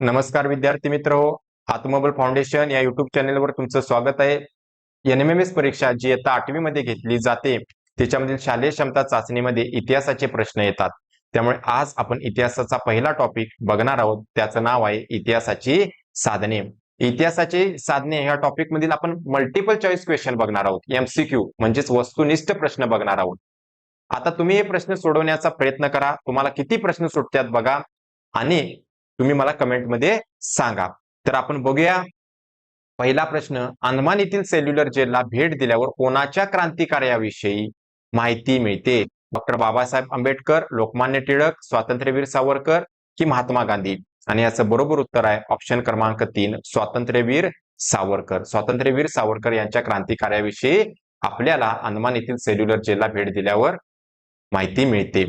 नमस्कार विद्यार्थी मित्र हो आत्मबल फाउंडेशन या युट्यूब चॅनेलवर तुमचं स्वागत आहे. एन एम एम एस परीक्षा जी आता आठवी मध्ये घेतली जाते त्याच्यामधील शालेय क्षमता चाचणीमध्ये इतिहासाचे प्रश्न येतात. त्यामुळे आज आपण इतिहासाचा पहिला टॉपिक बघणार आहोत. त्याचं नाव आहे इतिहासाची साधने. इतिहासाची साधने ह्या टॉपिक मधील आपण मल्टिपल चॉईस क्वेश्चन बघणार आहोत. एमसीक्यू म्हणजेच वस्तुनिष्ठ प्रश्न बघणार आहोत. आता तुम्ही हे प्रश्न सोडवण्याचा प्रयत्न करा. तुम्हाला किती प्रश्न सुटतात बघा. आणि तुम्ही मला कमेंटमध्ये सांगा. तर आपण बघूया. पहिला प्रश्न अंदमान येथील सेल्युलर जेलला भेट दिल्यावर कोणाच्या क्रांतिकार्याविषयी माहिती मिळते? डॉक्टर बाबासाहेब आंबेडकर लोकमान्य टिळक स्वातंत्र्यवीर सावरकर की महात्मा गांधी? आणि याचं बरोबर उत्तर आहे ऑप्शन क्रमांक तीन स्वातंत्र्यवीर सावरकर. स्वातंत्र्यवीर सावरकर यांच्या क्रांतिकार्याविषयी आपल्याला अंदमान येथील सेल्युलर जेलला भेट दिल्यावर माहिती मिळते.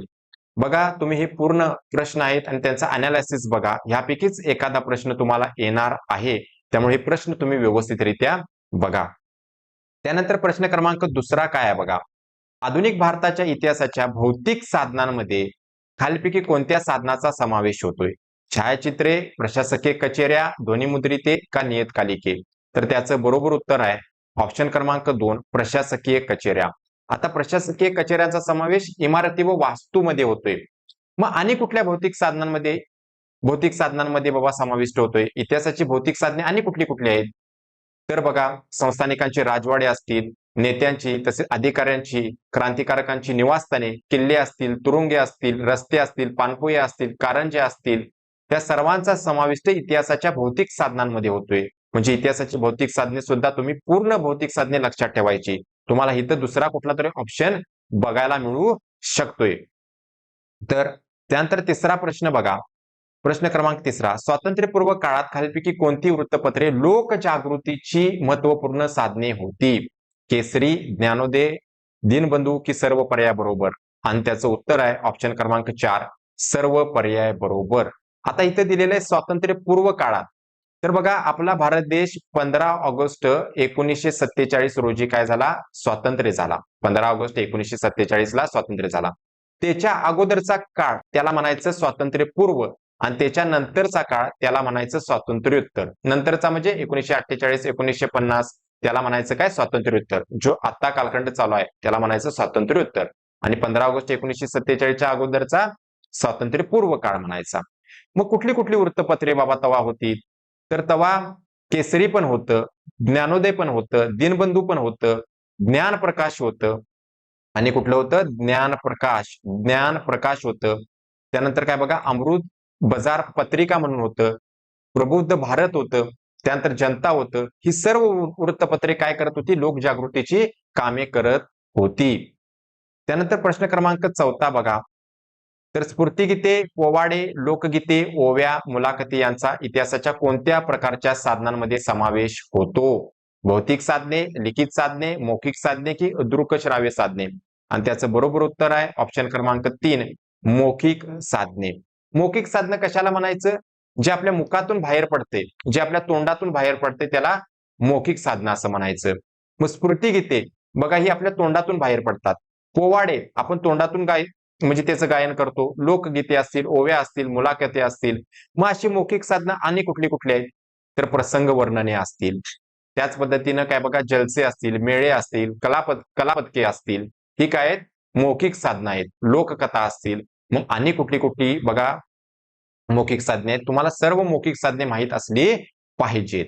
बघा तुम्ही हे पूर्ण प्रश्न आहेत आणि त्यांचा अनालिसिस बघा. ह्यापैकीच एखादा प्रश्न तुम्हाला येणार आहे. त्यामुळे हे प्रश्न तुम्ही व्यवस्थितरित्या बघा. त्यानंतर प्रश्न क्रमांक दुसरा काय आहे बघा? आधुनिक भारताच्या इतिहासाच्या भौतिक साधनांमध्ये खालपैकी कोणत्या साधनाचा समावेश होतोय? छायाचित्रे प्रशासकीय कचेऱ्या ध्वनिमुद्रिते का नियतकालिके? तर त्याचं बरोबर उत्तर आहे. ऑप्शन क्रमांक दोन प्रशासकीय कचेऱ्या. आता प्रशासकीय कचेऱ्यांचा समावेश इमारती व वास्तूमध्ये होतोय. मग आणि कुठल्या भौतिक साधनांमध्ये भौतिक साधनांमध्ये बाबा समाविष्ट होतोय? इतिहासाची भौतिक साधने आणि कुठली कुठली आहेत? तर बघा संस्थानिकांचे राजवाडे असतील नेत्यांची तसेच अधिकाऱ्यांची क्रांतिकारकांची निवासस्थाने किल्ले असतील तुरुंगे असतील रस्ते असतील पानपोये असतील कारंजे असतील त्या सर्वांचा समाविष्ट इतिहासाच्या भौतिक साधनांमध्ये होतोय. म्हणजे इतिहासाची भौतिक साधने सुद्धा तुम्ही पूर्ण भौतिक साधने लक्षात ठेवायची. तुम्हाला इथं दुसरा कुठला तरी ऑप्शन बघायला मिळू शकतोय. तर त्यानंतर तिसरा प्रश्न बघा. प्रश्न क्रमांक तिसरा. स्वातंत्र्यपूर्व काळात खालीलपैकी कोणती वृत्तपत्रे लोकजागृतीची महत्त्वपूर्ण साधने होती? केसरी ज्ञानोदय दिनबंधू की सर्व पर्याय बरोबर? आणि त्याचं उत्तर आहे ऑप्शन क्रमांक चार. सर्व पर्याय बरोबर. आता इथे दिलेलं आहे स्वातंत्र्यपूर्व काळात. तर बघा आपला भारत देश पंधरा ऑगस्ट एकोणीसशे सत्तेचाळीस रोजी काय झाला? स्वातंत्र्य झाला. पंधरा ऑगस्ट एकोणीसशे सत्तेचाळीस ला स्वातंत्र्य झाला. त्याच्या अगोदरचा काळ त्याला म्हणायचं स्वातंत्र्यपूर्व आणि त्याच्या नंतरचा काळ त्याला म्हणायचं स्वातंत्र्योत्तर. नंतरचा म्हणजे एकोणीसशे अठ्ठेचाळीस एकोणीसशे पन्नास त्याला म्हणायचं काय? स्वातंत्र्योत्तर. जो आता कालखंड चालू आहे त्याला म्हणायचं स्वातंत्र्योत्तर. आणि पंधरा ऑगस्ट एकोणीसशे सत्तेचाळीसच्या अगोदरचा स्वातंत्र्यपूर्व काळ म्हणायचा. मग कुठली कुठली वृत्तपत्रे बाबा तवा होती? तर तवा केसरी पण होतं ज्ञानोदय पण होतं दिनबंधू पण होतं ज्ञान प्रकाश होतं. आणि कुठलं होतं? ज्ञान प्रकाश. ज्ञान प्रकाश होतं. त्यानंतर काय बघा? अमृत बाजार पत्रिका म्हणून होतं. प्रबुद्ध भारत होतं. त्यानंतर जनता होतं. ही सर्व वृत्तपत्रे काय करत होती? लोकजागृतीची कामे करत होती. त्यानंतर प्रश्न क्रमांक चौथा बघा. तर स्फूर्तिगीते पोवाडे लोकगीते ओव्या मुलाखती यांचा इतिहासाच्या कोणत्या प्रकारच्या साधनांमध्ये समावेश होतो? भौतिक साधने लिखित साधने मौखिक साधने की दृकश्राव्य साधने? आणि त्याचं बरोबर उत्तर आहे ऑप्शन क्रमांक तीन मौखिक साधने. मौखिक साधनं कशाला म्हणायचं? जे आपल्या मुखातून बाहेर पडते जे आपल्या तोंडातून बाहेर पडते त्याला मौखिक साधनं असं म्हणायचं. मग स्फूर्तिगीते बघा ही आपल्या तोंडातून बाहेर पडतात. पोवाडे आपण तोंडातून गाय म्हणजे त्याचं गायन करतो. लोकगीते असतील ओव्या असतील मुलाखती असतील मग अशी मौखिक साधनं आणि कुठली कुठली आहेत? तर प्रसंग वर्णने असतील. त्याच पद्धतीनं काय बघा जलसे असतील मेळे असतील कलापत कलापतके असतील ही काय आहेत? मौखिक साधनं आहेत. लोककथा असतील. मग आणि कुठली कुठली बघा मौखिक साधने आहेत. तुम्हाला सर्व मौखिक साधने माहीत असली पाहिजेत.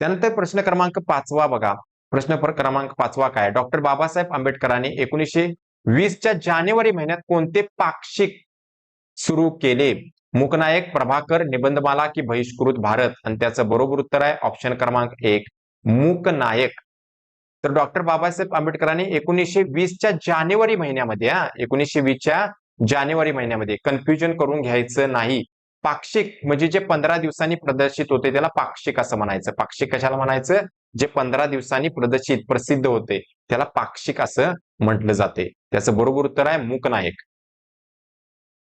त्यानंतर प्रश्न क्रमांक पाचवा बघा. प्रश्न क्रमांक पाचवा काय? डॉक्टर बाबासाहेब आंबेडकरांनी एकोणीसशे वीसच्या जानेवारी महिन्यात कोणते पाक्षिक सुरू केले? मुकनायक प्रभाकर निबंधमाला की बहिष्कृत भारत? आणि त्याचं बरोबर उत्तर आहे ऑप्शन क्रमांक एक मूकनायक. तर डॉक्टर बाबासाहेब आंबेडकरांनी एकोणीसशे वीसच्या जानेवारी महिन्यामध्ये हा एकोणीसशे वीसच्या जानेवारी महिन्यामध्ये कन्फ्युजन करून घ्यायचं नाही. पाक्षिक म्हणजे जे पंधरा दिवसांनी प्रदर्शित होते त्याला पाक्षिक असं म्हणायचं. पाक्षिक कशाला म्हणायचं? जे पंधरा दिवसांनी प्रदर्शित प्रसिद्ध होते त्याला पाक्षिक असं म्हटलं जाते. त्याचं बरोबर उत्तर आहे मूकनायक.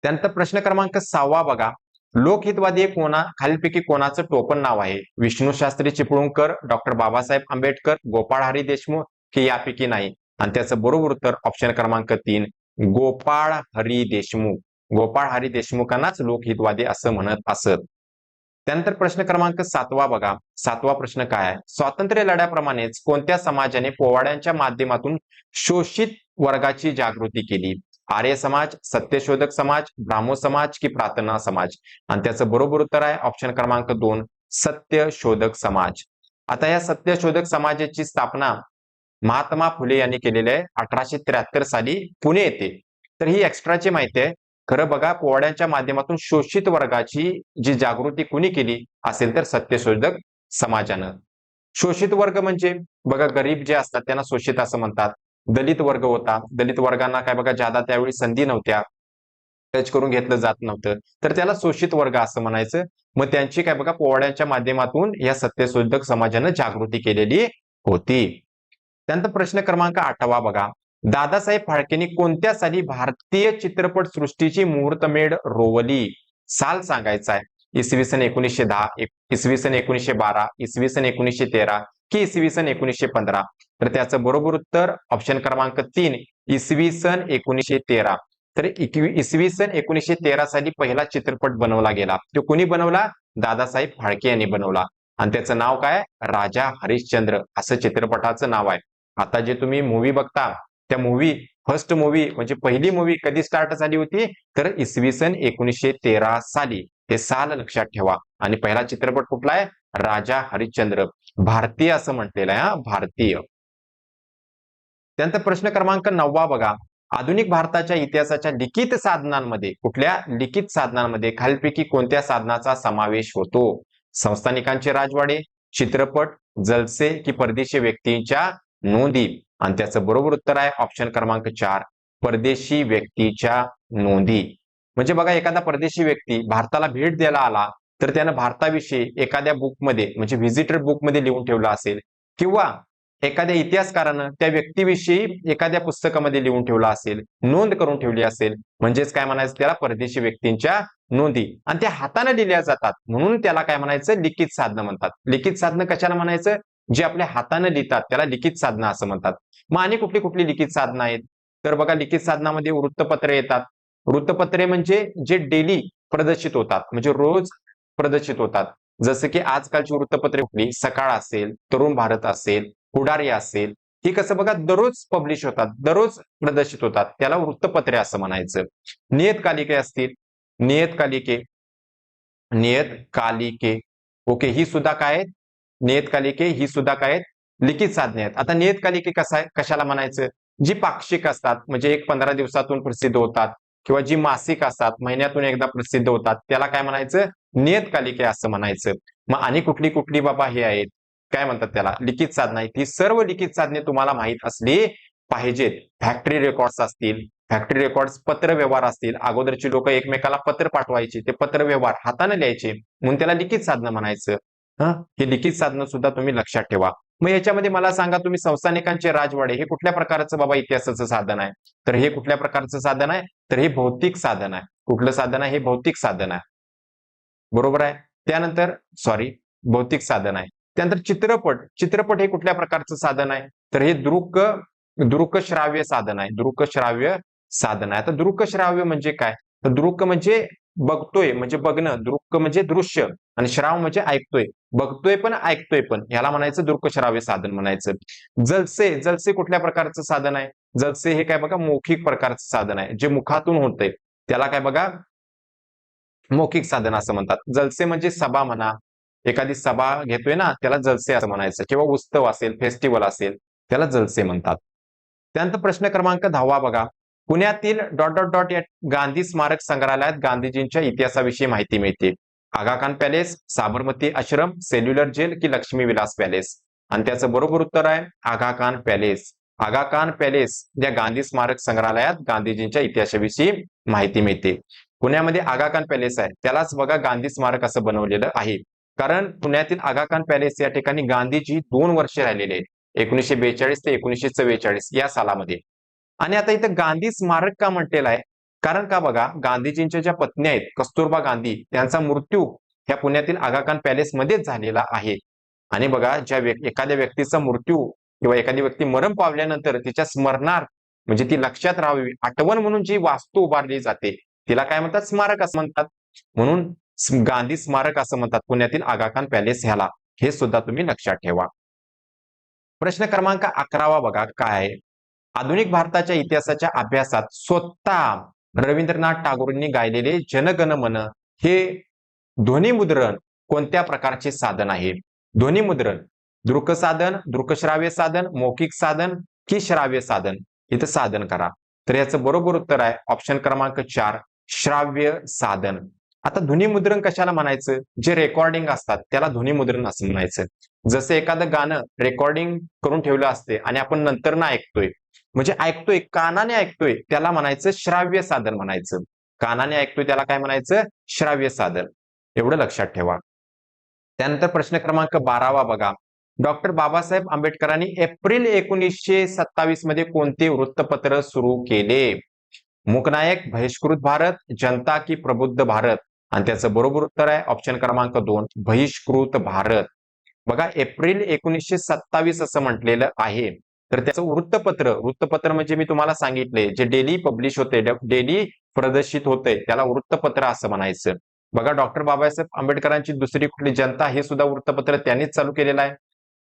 त्यानंतर प्रश्न क्रमांक सहावा बघा. लोकहितवादी कोणा खालीलपैकी कोणाचं टोपण नाव आहे? विष्णू शास्त्री चिपळूणकर डॉक्टर बाबासाहेब आंबेडकर गोपाळ हरी देशमुख की यापैकी नाही? आणि त्याचं बरोबर उत्तर ऑप्शन क्रमांक तीन गोपाळ हरी देशमुख. गोपाळ हरी देशमुखांनाच लोकहितवादी असं म्हणत असत. त्यानंतर प्रश्न क्रमांक सातवा बघा. सातवा प्रश्न काय आहे? स्वातंत्र्य लढ्याप्रमाणेच कोणत्या समाजाने पोवाड्यांच्या माध्यमातून शोषित वर्गाची जागृती केली? आर्य समाज सत्यशोधक समाज ब्राह्मो समाज की प्रार्थना समाज? आणि त्याचं बरोबर उत्तर आहे ऑप्शन क्रमांक दोन सत्यशोधक समाज. आता या सत्यशोधक समाजाची स्थापना महात्मा फुले यांनी केलेली आहे. अठराशे त्र्याहत्तर साली पुणे येथे. तर ही एक्स्ट्राची माहिती आहे. खरं बघा पोवाड्यांच्या माध्यमातून शोषित वर्गाची जी जागृती कुणी केली असेल तर सत्यशोधक समाजानं. शोषित वर्ग म्हणजे बघा गरीब जे असतात त्यांना शोषित असं म्हणतात. दलित वर्ग होता. दलित वर्गांना काय बघा ज्यादा त्यावेळी संधी नव्हत्या. टच करून घेतलं जात नव्हतं. तर त्याला शोषित वर्ग असं म्हणायचं. मग त्यांची काय बघा पोवाड्यांच्या माध्यमातून या सत्यशोधक समाजानं जागृती केलेली होती. त्यानंतर प्रश्न क्रमांक आठवा बघा. दादासाहेब फाळकेंनी कोणत्या साली भारतीय चित्रपट सृष्टीची मुहूर्तमेढ रोवली? साल सांगायचा आहे. इसवी सन एकोणीसशे दहा इसवी सन एकोणीसशे बारा इसवी सन एकोणीसशे तेरा की इसवी सन एकोणीसशे पंधरा? तर त्याचं बरोबर उत्तर ऑप्शन क्रमांक तीन इसवी सन एकोणीसशे तेरा. तर इसवी सन एकोणीसशे तेरा साली पहिला चित्रपट बनवला गेला. तो कोणी बनवला? दादासाहेब फाळके यांनी बनवला. आणि त्याचं नाव काय? राजा हरिश्चंद्र. असं चित्रपटाचं नाव आहे. आता जे तुम्ही मूवी बघता त्या मूवी फर्स्ट मूवी म्हणजे पहिली मूवी कधी स्टार्ट झाली होती? तर इसवी सन एकोणीसशे तेरा साली. हे साल लक्षात ठेवा. आणि पहिला चित्रपट कुठला आहे? राजा हरिश्चंद्र. भारतीय असं म्हटलेलं आहे हा भारतीय. त्यानंतर प्रश्न क्रमांक नववा बघा. आधुनिक भारताच्या इतिहासाच्या लिखित साधनांमध्ये कुठल्या लिखित साधनांमध्ये खालीलपैकी कोणत्या साधनाचा समावेश होतो? संस्थानिकांचे राजवाडे चित्रपट जलसे की परदेशी व्यक्तींच्या नोंदी. आणि त्याचं बरोबर उत्तर आहे ऑप्शन क्रमांक चार परदेशी व्यक्तीच्या नोंदी. म्हणजे बघा एखादा परदेशी व्यक्ती भारताला भेट द्यायला आला तर त्यानं भारताविषयी एखाद्या बुकमध्ये म्हणजे व्हिजिटर बुकमध्ये लिहून ठेवलं असेल किंवा एखाद्या इतिहासकारानं त्या व्यक्तीविषयी एखाद्या पुस्तकामध्ये लिहून ठेवला असेल नोंद करून ठेवली असेल म्हणजेच काय म्हणायचं त्याला परदेशी व्यक्तींच्या नोंदी. आणि त्या हाताने लिहिल्या जातात. म्हणून त्याला काय म्हणायचं लिखित साधनं म्हणतात. लिखित साधनं कशाला म्हणायचं? जे आपल्या हाताने लिहितात त्याला लिखित साधना असं म्हणतात. मग आणि कुठली कुठली लिखित साधना आहेत? तर बघा लिखित साधनामध्ये वृत्तपत्रे येतात. वृत्तपत्रे म्हणजे जे डेली प्रदर्शित होतात म्हणजे रोज प्रदर्शित होतात. जसं की आजकालची वृत्तपत्रे कुठली? सकाळ असेल तरुण भारत असेल पुढारी असेल. ही कसं बघा दररोज पब्लिश होतात दररोज प्रदर्शित होतात. त्याला वृत्तपत्रे असं म्हणायचं. नियतकालिके असतील. नियतकालिके नियतकालिके ओके ही सुद्धा काय आहेत? नियतकालिके ही सुद्धा काय आहेत? लिखित साधने आहेत. आता नियतकालिके कसा आहे? कशाला म्हणायचं? जी पाक्षिक असतात म्हणजे एक पंधरा दिवसातून प्रसिद्ध होतात किंवा जी मासिक असतात महिन्यातून एकदा प्रसिद्ध होतात त्याला काय म्हणायचं? नियतकालिके असं म्हणायचं. मग आणि कुठली कुठली बाबा हे आहेत? काय म्हणतात त्याला? लिखित साधना आहेत. ही सर्व लिखित साधने तुम्हाला माहीत असली पाहिजेत. फॅक्टरी रेकॉर्ड्स असतील फॅक्टरी रेकॉर्ड्स पत्र व्यवहार असतील अगोदरची लोक एकमेकाला पत्र पाठवायचे ते पत्र व्यवहार हाताने लिहायचे म्हणून त्याला लिखित साधनं म्हणायचं. हे? लिखित साधनं सुद्धा तुम्ही लक्षात ठेवा. मग याच्यामध्ये मला सांगा तुम्ही संस्थानिकांचे राजवाडे हे कुठल्या प्रकारचं बाबा इतिहासाचं साधन आहे? तर हे कुठल्या प्रकारचं साधन आहे? तर हे भौतिक साधन आहे. कुठलं साधन आहे? हे भौतिक साधन आहे. बरोबर आहे? त्यानंतर सॉरी भौतिक साधन आहे. त्यानंतर चित्रपट. चित्रपट हे कुठल्या प्रकारचं साधन आहे? तर हे दृक दृकश्राव्य साधन आहे. दृकश्राव्य साधन आहे. आता दृकश्राव्य म्हणजे काय? तर दृक म्हणजे बघतोय म्हणजे बघणं दृक म्हणजे दृश्य आणि श्राव म्हणजे ऐकतोय. बघतोय पण ऐकतोय पण. याला म्हणायचं दृकश्राव्य साधन म्हणायचं. जलसे जलसे कुठल्या प्रकारचं साधन आहे? जलसे हे काय बघा मौखिक प्रकारचं साधन आहे. जे मुखातून होतंय. त्याला काय बघा मौखिक साधन असं म्हणतात. जलसे म्हणजे सभा म्हणा. एखादी सभा घेतोय ना त्याला जलसे असं म्हणायचं. किंवा उत्सव असेल फेस्टिवल असेल त्याला जलसे म्हणतात. त्यानंतर प्रश्न क्रमांक दहावा बघा. पुण्यातील डॉट डॉट डॉट या गांधी स्मारक संग्रहालयात गांधीजींच्या इतिहासाविषयी माहिती मिळते. Aga Khan palace Sabarmati ashram cellular jail की लक्ष्मी विलास पॅलेस. आणि त्याचं बरोबर उत्तर आहे आगा खान पॅलेस. आगा खान पॅलेस या गांधी स्मारक संग्रहालयात गांधीजींच्या इतिहासाविषयी माहिती मिळते. पुण्यामध्ये आगा खान पॅलेस आहे. त्यालाच बघा गांधी स्मारक असं बनवलेलं आहे. कारण पुण्यातील आगा खान पॅलेस या ठिकाणी गांधीजी दोन वर्षे राहिलेले आहेत. एकोणीसशे बेचाळीस ते एकोणीसशे चव्वेचाळीस या सालामध्ये. आणि आता इथं गांधी स्मारक का म्हटलेलं आहे? कारण का बघा गांधीजींच्या ज्या पत्नी आहेत कस्तुरबा गांधी त्यांचा मृत्यू ह्या पुण्यातील आगाखान पॅलेसमध्येच झालेला आहे. आणि बघा ज्या एखाद्या व्यक्तीचा मृत्यू किंवा एखादी व्यक्ती मरण पावल्यानंतर तिच्या स्मरणार्थ म्हणजे ती लक्षात राहावी आठवण म्हणून जी वास्तू उभारली जाते तिला काय म्हणतात? स्मारक असं म्हणतात. म्हणून गांधी स्मारक असं म्हणतात पुण्यातील आगाखान पॅलेस ह्याला. हे सुद्धा तुम्ही लक्षात ठेवा. प्रश्न क्रमांक अकरावा बघा काय आहे? आधुनिक भारताच्या इतिहासाच्या अभ्यासात स्वतः रवींद्रनाथ टागोरांनी गायलेले जनगण मन हे ध्वनिमुद्रण कोणत्या प्रकारचे साधन आहे? ध्वनिमुद्रण दृक साधन दृकश्राव्य साधन मौखिक साधन की श्राव्य साधन? इथं साधन करा. तर याचं बरोबर उत्तर आहे ऑप्शन क्रमांक चार श्राव्य साधन. आता ध्वनिमुद्रण कशाला म्हणायचं? जे रेकॉर्डिंग असतात त्याला ध्वनिमुद्रण असं म्हणायचं. जसं एखादं गाणं रेकॉर्डिंग करून ठेवलं असते आणि आपण नंतर ना ऐकतोय. म्हणजे ऐकतोय कानाने ऐकतोय त्याला म्हणायचं श्राव्य साधन म्हणायचं. कानाने ऐकतोय त्याला काय म्हणायचं? श्राव्य साधन एवढं लक्षात ठेवा. त्यानंतर प्रश्न क्रमांक बारावा बघा. डॉक्टर बाबासाहेब आंबेडकरांनी एप्रिल एकोणीसशे सत्तावीसमध्ये कोणते वृत्तपत्र सुरू केले? मुकनायक बहिष्कृत भारत जनता की प्रबुद्ध भारत? आणि त्याचं बरोबर उत्तर आहे ऑप्शन क्रमांक दोन बहिष्कृत भारत. बघा एप्रिल एकोणीसशे सत्तावीस असं म्हटलेलं आहे. तर त्याचं वृत्तपत्र वृत्तपत्र म्हणजे मी तुम्हाला सांगितले जे डेली पब्लिश होते डेली प्रदर्शित होते त्याला वृत्तपत्र असं म्हणायचं. बघा डॉक्टर बाबासाहेब आंबेडकरांची दुसरी कुठली जनता हे सुद्धा वृत्तपत्र त्यांनीच चालू केलेलं आहे.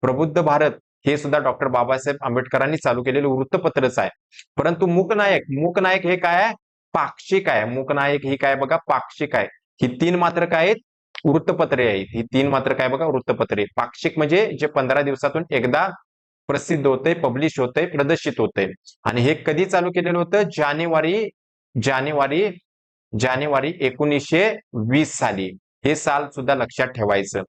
प्रबुद्ध भारत हे सुद्धा डॉक्टर बाबासाहेब आंबेडकरांनी चालू केलेलं वृत्तपत्रच आहे. परंतु मूकनायक मूकनायक हे काय आहे? पाक्षिक आहे. मूकनायक ही काय बघा पाक्षिक आहे. ही तीन मात्र काय आहेत? वृत्तपत्रे आहेत. ही तीन मात्र काय बघा? वृत्तपत्रे. पाक्षिक म्हणजे जे पंधरा दिवसातून एकदा प्रसिद्ध होते पब्लिश होते प्रदर्शित होते आणि हे कधी चालू केलेलं होतं? जानेवारी जानेवारी जानेवारी एकोणीसशे वीस साली. हे साल सुद्धा लक्षात ठेवायचं.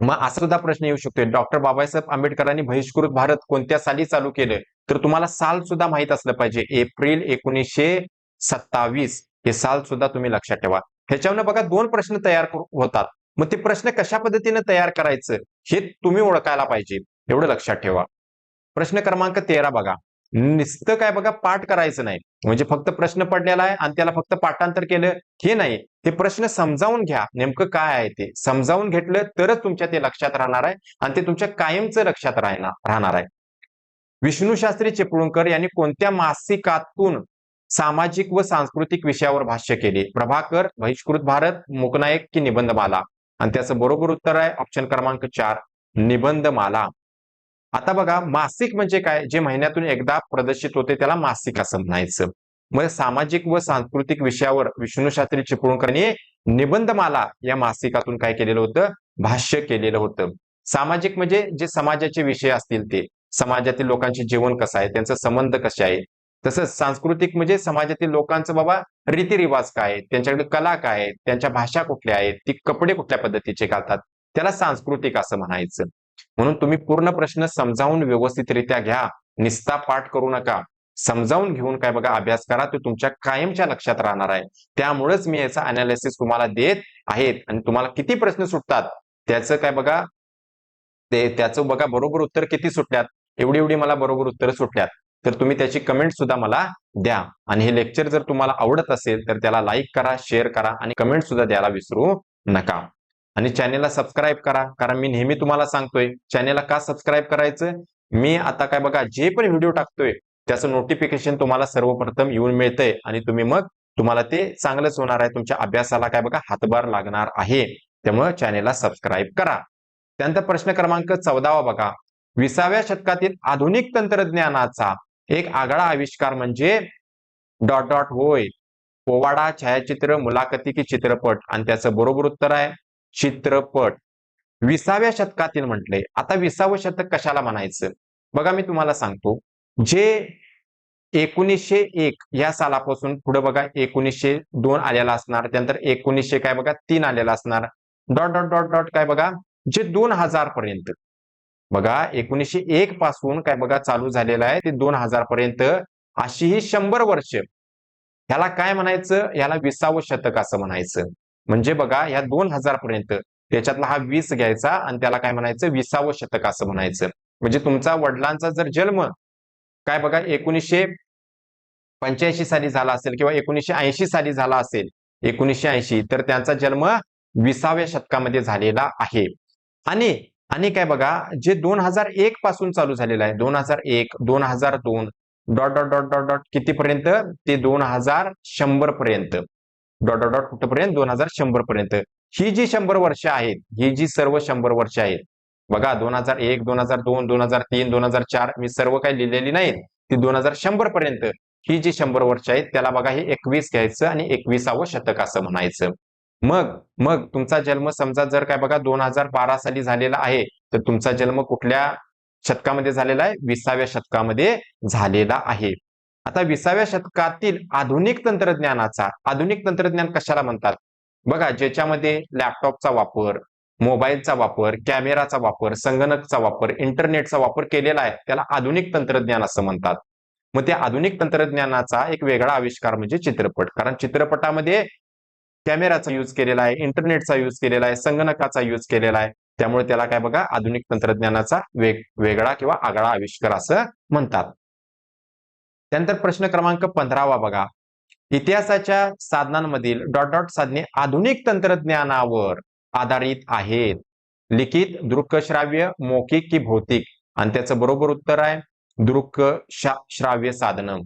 मग असा सुद्धा प्रश्न येऊ शकतो डॉक्टर बाबासाहेब आंबेडकरांनी बहिष्कृत भारत कोणत्या साली चालू केलं? तर तुम्हाला साल सुद्धा माहीत असलं पाहिजे. एप्रिल एकोणीसशे सत्तावीस. हे साल सुद्धा तुम्ही लक्षात ठेवा. ह्याच्यावर बघा दोन प्रश्न तयार होतात. मग ते प्रश्न कशा पद्धतीने तयार करायचं हे तुम्ही ओळखायला पाहिजे एवढं लक्षात ठेवा. प्रश्न क्रमांक तेरा बघा. नुसतं काय बघा पाठ करायचं नाही. म्हणजे फक्त प्रश्न पडलेला आहे आणि त्याला फक्त पाठांतर केलं हे नाही. ते प्रश्न समजावून घ्या नेमकं काय आहे ते. समजावून घेतलं तरच तुमच्या ते लक्षात राहणार आहे आणि ते तुमच्या कायमचं लक्षात राहणार राहणार आहे. विष्णू शास्त्री चिपळूणकर यांनी कोणत्या मासिकातून सामाजिक व सांस्कृतिक विषयावर भाष्य केले. प्रभाकर बहिष्कृत भारत मुकनायक की निबंधमाला? आणि त्याचं बरोबर उत्तर आहे ऑप्शन क्रमांक चार निबंधमाला. आता बघा मासिक म्हणजे काय? जे महिन्यातून एकदा प्रदर्शित होते त्याला मासिक असं म्हणायचं. मग सामाजिक व सांस्कृतिक विषयावर विष्णू शास्त्री चिपळूणकरांनी निबंधमाला या मासिकातून काय केलेलं होतं? भाष्य केलेलं होतं. सामाजिक म्हणजे जे समाजाचे विषय असतील ते. समाजातील लोकांचे जीवन कसं आहे? त्यांचा संबंध कसे आहे? तसंच सांस्कृतिक म्हणजे समाजातील लोकांचं बाबा रीतिरिवाज काय आहेत? त्यांच्याकडे कला काय आहेत? त्यांच्या भाषा कुठल्या आहेत? ती कपडे कुठल्या पद्धतीचे घालतात? त्याला सांस्कृतिक असं म्हणायचं. म्हणून तुम्ही पूर्ण प्रश्न समजावून व्यवस्थितरित्या घ्या. निस्ता पाठ करू नका. समजावून घेऊन काय बघा अभ्यास करा. तो तुमच्या कायमच्या लक्षात राहणार आहे. त्यामुळेच मी याचा अनालिसिस तुम्हाला देत आहेत आणि तुम्हाला किती प्रश्न सुटतात? त्याचं काय बघा ते त्याचं बघा बरोबर उत्तर किती सुटल्यात? एवढी एवढी मला बरोबर उत्तर सुटल्यात. तर तुम्ही त्याची कमेंट सुद्धा मला द्या. आणि हे लेक्चर जर तुम्हाला आवडत असेल तर त्याला लाईक करा शेअर करा आणि कमेंट सुद्धा द्यायला विसरू नका. आणि चॅनेलला सबस्क्राईब करा कारण मी नेहमी तुम्हाला सांगतोय चॅनेलला का सबस्क्राईब करायचं? मी आता काय बघा जे पण व्हिडिओ टाकतोय त्याचं नोटिफिकेशन तुम्हाला सर्वप्रथम येऊन मिळतंय आणि तुम्ही मग तुम्हाला ते चांगलंच होणार आहे. तुमच्या अभ्यासाला काय बघा हातभार लागणार आहे. त्यामुळे चॅनेलला सबस्क्राईब करा. त्यानंतर प्रश्न क्रमांक चौदावा बघा. विसाव्या शतकातील आधुनिक तंत्रज्ञानाचा एक आगळा आविष्कार म्हणजे डॉट डॉट होय. पोवाडा छायाचित्र मुलाखती की चित्रपट. आणि त्याचं बरोबर उत्तर आहे चित्रपट. विसाव्या शतकातील म्हटले. आता विसावं शतक कशाला म्हणायचं? बघा मी तुम्हाला सांगतो. जे एकोणीसशे एक या सालापासून पुढे बघा एकोणीसशे दोन आलेला असणार. त्यानंतर एकोणीसशे काय बघा तीन आलेला असणार. डॉट डॉट डॉट डॉट काय बघा जे दोन हजार पर्यंत. बघा एकोणीसशे एक पासून काय बघा चालू झालेलं आहे ते दोन हजार पर्यंत. अशी ही शंभर वर्ष. ह्याला काय म्हणायचं? ह्याला विसावं शतक असं म्हणायचं. म्हणजे बघा ह्या दोन हजार पर्यंत. त्याच्यातला हा वीस घ्यायचा आणि त्याला काय म्हणायचं? विसावं शतक असं म्हणायचं. म्हणजे तुमचा वडिलांचा जर जन्म काय बघा एकोणीसशे पंच्याऐंशी साली झाला असेल किंवा एकोणीसशे ऐंशी साली झाला असेल एकोणीसशे ऐंशी तर त्यांचा जन्म विसाव्या शतकामध्ये झालेला आहे. आणि आणि काय बघा जे दोन हजार एक पासून चालू झालेलं आहे दोन हजार एक दोन हजार दोन dot dot dot dot dot कितीपर्यंत ते दोन हजार शंभर पर्यंत डॉट डॉट डॉट कुठपर्यंत दोन हजार शंभर पर्यंत ही जी शंभर वर्ष आहेत ही जी सर्व शंभर वर्ष आहेत बघा दोन हजार एक दोन हजार दोन दोन हजार तीन दोन हजार चार मी सर्व काही लिहिलेली नाहीत ती दोन हजार शंभर पर्यंत ही जी शंभर वर्ष आहेत त्याला बघा हे एकवीस घ्यायचं आणि एकविसावं शतक असं म्हणायचं मग मग तुमचा जन्म समजा जर काय बघा दोन हजार बारा साली झालेला आहे तर तुमचा जन्म कुठल्या शतकामध्ये झालेला आहे? विसाव्या शतकामध्ये झालेला आहे. आता विसाव्या शतकातील आधुनिक तंत्रज्ञानाचा आधुनिक तंत्रज्ञान कशाला म्हणतात? बघा ज्याच्यामध्ये लॅपटॉपचा वापर मोबाईलचा वापर कॅमेराचा वापर संगणकचा वापर इंटरनेटचा वापर केलेला आहे त्याला आधुनिक तंत्रज्ञान असं म्हणतात. मग त्या आधुनिक तंत्रज्ञानाचा एक वेगळा आविष्कार म्हणजे चित्रपट. कारण चित्रपटामध्ये कॅमेराचा यूज केलेला आहे इंटरनेटचा यूज केलेला आहे संगणकाचा यूज केलेला आहे. त्यामुळे त्याला काय बघा आधुनिक तंत्रज्ञानाचा वेग वेगळा किंवा आगळा आविष्कार असं म्हणतात. त्यानंतर प्रश्न क्रमांक पंधरावा बघा. इतिहासाच्या साधनांमधील डॉट डॉट साधने आधुनिक तंत्रज्ञानावर आधारित आहेत. लिखित दृकश्राव्य मौखिक की भौतिक? आणि त्याचं बरोबर उत्तर आहे दृक श्राव्य साधनं.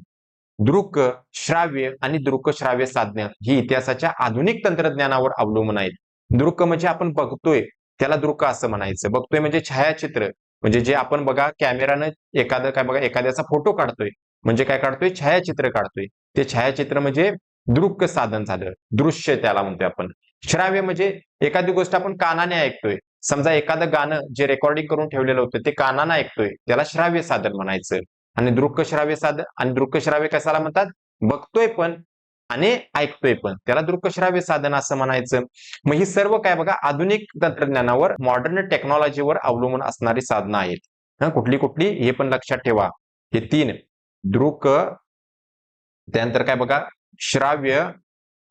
दृक श्राव्य आणि दृकश्राव्य साधनं ही इतिहासाच्या आधुनिक तंत्रज्ञानावर अवलंबून आहेत. दृक म्हणजे आपण बघतोय त्याला दृक असं म्हणायचं. बघतोय म्हणजे छायाचित्र. म्हणजे जे आपण बघा कॅमेरानं एखादं काय बघा एखाद्याचा फोटो काढतोय. म्हणजे काय काढतोय? छायाचित्र काढतोय. ते छायाचित्र म्हणजे दृक साधन झालं. दृश्य त्याला म्हणतोय आपण. श्राव्य म्हणजे एखादी गोष्ट आपण कानाने ऐकतोय. समजा एखादं गाणं जे रेकॉर्डिंग करून ठेवलेलं होतं ते कानानं ऐकतोय. त्याला श्राव्य साधन म्हणायचं. आणि दृक श्राव्य साधन आणि दृक श्राव्य कशाला म्हणतात? बघतोय पण आणि ऐकतोय पण. त्याला दृकश्राव्य साधन असं म्हणायचं. मग ही सर्व काय बघा आधुनिक तंत्रज्ञानावर मॉडर्न टेक्नॉलॉजीवर अवलंबून असणारी साधनं आहेत. कुठली कुठली? हे पण लक्षात ठेवा. हे तीन. दृक त्यानंतर काय बघा? श्राव्य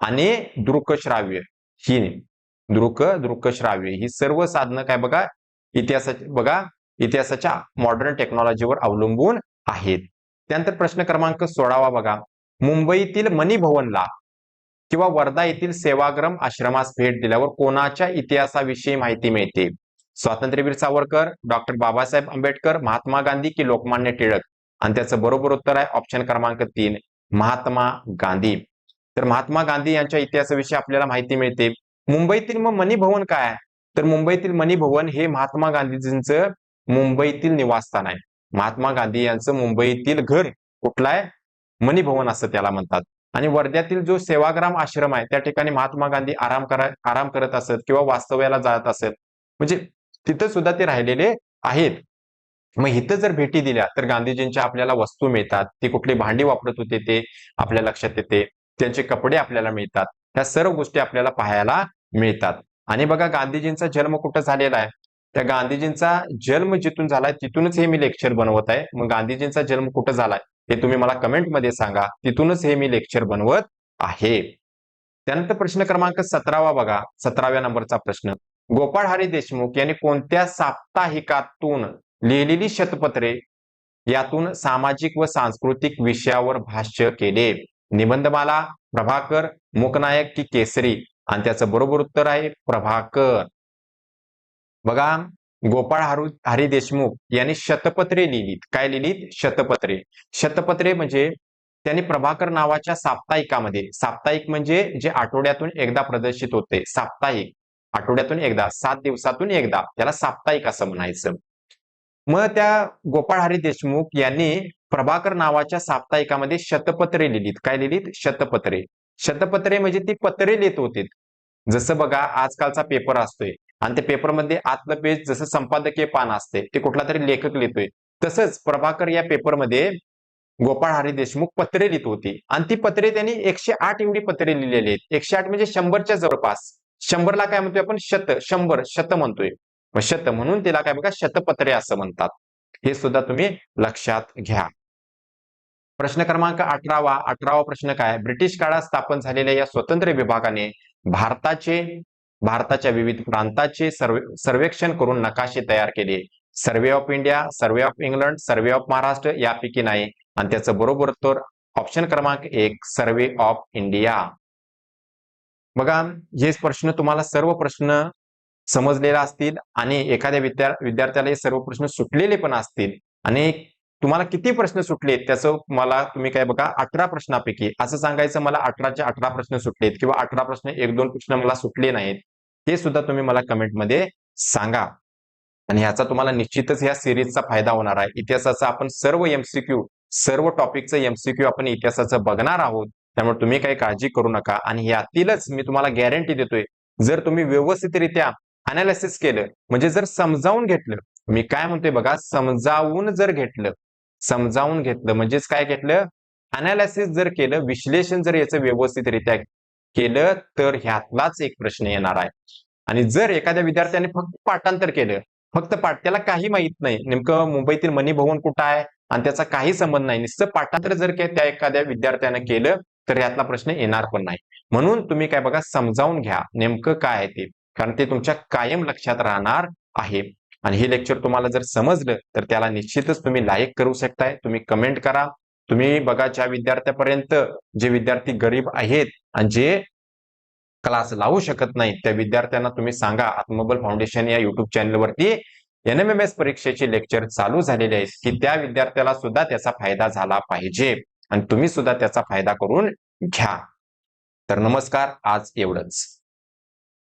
आणि दृकश्राव्य ही दृक दृकश्राव्य ही सर्व साधनं काय बघा? इतिहासाच्या बघा इतिहासाच्या मॉडर्न टेक्नॉलॉजीवर अवलंबून आहेत. त्यानंतर प्रश्न क्रमांक सोळावा बघा. मुंबईतील मणिभवनला किंवा वर्धा येथील सेवाग्राम आश्रमास भेट दिल्यावर कोणाच्या इतिहासाविषयी माहिती मिळते? स्वातंत्र्यवीर सावरकर डॉक्टर बाबासाहेब आंबेडकर महात्मा गांधी की लोकमान्य टिळक? आणि त्याचं बरोबर उत्तर आहे ऑप्शन क्रमांक तीन महात्मा गांधी. तर महात्मा गांधी यांच्या इतिहासाविषयी आपल्याला माहिती मिळते. मुंबईतील मग मणिभवन भवन काय? तर मुंबईतील मणिभवन हे महात्मा गांधीजींचं मुंबईतील निवासस्थान आहे. महात्मा गांधी यांचं मुंबईतील घर कुठलं आहे मणिभवन असं त्याला म्हणतात. आणि वर्ध्यातील जो सेवाग्राम आश्रम आहे त्या ठिकाणी महात्मा गांधी आराम करा आराम करत असत किंवा वास्तव्याला जात असत. म्हणजे तिथं सुद्धा ते राहिलेले आहेत. मग इथं जर भेटी दिल्या तर गांधीजींच्या आपल्याला वस्तू मिळतात. ते कुठली भांडी वापरत होते ते आपल्या लक्षात येते. त्यांचे कपडे आपल्याला मिळतात. त्या सर्व गोष्टी आपल्याला पाहायला मिळतात. आणि बघा गांधीजींचा जन्म कुठं झालेला आहे? त्या गांधीजींचा जन्म जिथून झालाय तिथूनच हे मी लेक्चर बनवत आहे. मग गांधीजींचा जन्म कुठं झालाय हे तुम्ही मला कमेंटमध्ये सांगा. तिथूनच हे मी लेक्चर बनवत आहे. त्यानंतर प्रश्न क्रमांक सतरावा बघा. सतराव्या नंबरचा प्रश्न. गोपाळ हरी देशमुख यांनी कोणत्या साप्ताहिकातून लिहिलेली शतपत्रे यातून सामाजिक व सांस्कृतिक विषयावर भाष्य केले? निबंधमाला प्रभाकर मुकनायक की केसरी? आणि त्याचं बरोबर उत्तर आहे प्रभाकर. बघा गोपाळ हरु हरी देशमुख यांनी शतपत्रे लिहिलीत. काय लिहिलीत? शतपत्रे. शतपत्रे म्हणजे त्यांनी प्रभाकर नावाच्या साप्ताहिकामध्ये साप्ताहिक म्हणजे जे आठवड्यातून एकदा प्रदर्शित होते. साप्ताहिक. आठवड्यातून एकदा सात दिवसातून एकदा. त्याला साप्ताहिक असं म्हणायचं. मग त्या गोपाळ हरी देशमुख यांनी प्रभाकर नावाच्या साप्ताहिकामध्ये शतपत्रे लिहिलीत. काय लिहिलीत? शतपत्रे. शतपत्रे म्हणजे ती पत्रे लिहित होती जसं बघा आजकालचा पेपर असतोय. आणि त्या पेपरमध्ये आतलं पेज जसं संपादकीय पान असते ते कुठला तरी लेखक लिहितोय तसंच प्रभाकर या पेपरमध्ये गोपाळ हरी देशमुख पत्रे लिहित होती. आणि ती पत्रे त्यांनी एकशे आठ एवढी पत्रे लिहिलेली आहेत. एकशे आठ म्हणजे शंभरच्या जवळपास. शंभरला काय म्हणतोय आपण? शत शंभर शत म्हणतोय. मग शत म्हणून तिला काय बघा शतपत्रे असं म्हणतात. हे सुद्धा तुम्ही लक्षात घ्या. प्रश्न क्रमांक अठरावा. अठरावा प्रश्न काय? ब्रिटिश काळात स्थापन झालेल्या या स्वतंत्र विभागाने भारताचे भारताच्या विविध प्रांताचे सर्वे सर्वेक्षण करून नकाशे तयार केले. Survey of India survey of England survey of Maharashtra यापैकी नाही. आणि त्याचं बरोबर तर ऑप्शन क्रमांक एक सर्वे ऑफ इंडिया. बघा हे प्रश्न तुम्हाला सर्व प्रश्न समजलेला असतील आणि एखाद्या विद्या विद्यार्थ्याला हे सर्व प्रश्न सुटलेले पण असतील. आणि तुम्हाला किती प्रश्न सुटलेत त्याचं मला तुम्ही काय बघा अठरा प्रश्नापैकी. असं सांगायचं मला अठराचे अठरा प्रश्न सुटलेत किंवा अठरा प्रश्न एक दोन प्रश्न मला सुटले नाहीत. ते सुद्धा तुम्ही मला कमेंटमध्ये सांगा. आणि ह्याचा तुम्हाला निश्चितच या सिरीजचा फायदा होणार आहे. इतिहासाचा आपण सर्व एमसीक्यू सर्व टॉपिकचं एमसीक्यू आपण इतिहासाचं बघणार आहोत. त्यामुळे तुम्ही काही काळजी करू नका. आणि यातीलच मी तुम्हाला गॅरंटी देतोय जर तुम्ही व्यवस्थितरित्या अनालिसिस केलं म्हणजे जर समजावून घेतलं मी काय म्हणतोय बघा समजावून जर घेतलं समजावून घेतलं म्हणजेच काय घेतलं? अनालिसिस जर केलं विश्लेषण जर याचं व्यवस्थितरित्या केलं तर ह्यातलाच एक प्रश्न येणार आहे. आणि जर एखाद्या विद्यार्थ्याने फक्त पाठांतर केलं फक्त पाठ त्याला काही माहीत नाही नेमकं मुंबईतील मनी भवन कुठं आहे आणि त्याचा काही संबंध नाही नुसतं पाठांतर जर त्या एखाद्या विद्यार्थ्यानं केलं तर यातला प्रश्न येणार पण नाही. म्हणून तुम्ही काय बघा समजावून घ्या नेमकं काय आहे ते कारण ते तुमच्या कायम लक्षात राहणार आहे. आणि हे लेक्चर तुम्हाला जर समजलं तर त्याला निश्चितच तुम्ही लाईक करू शकताय तुम्ही कमेंट करा तुम्ही बघा ज्या विद्यार्थ्यापर्यंत जे विद्यार्थी गरीब आहेत आणि जे क्लास लावू शकत नाही त्या विद्यार्थ्यांना तुम्ही सांगा. आत्मबल फाउंडेशन या युट्यूब चॅनलवरती एनएमएमएस परीक्षेचे लेक्चर चालू झालेले आहेत की त्या विद्यार्थ्याला सुद्धा त्याचा फायदा झाला पाहिजे. आणि तुम्ही सुद्धा त्याचा फायदा करून घ्या. तर नमस्कार आज एवढंच.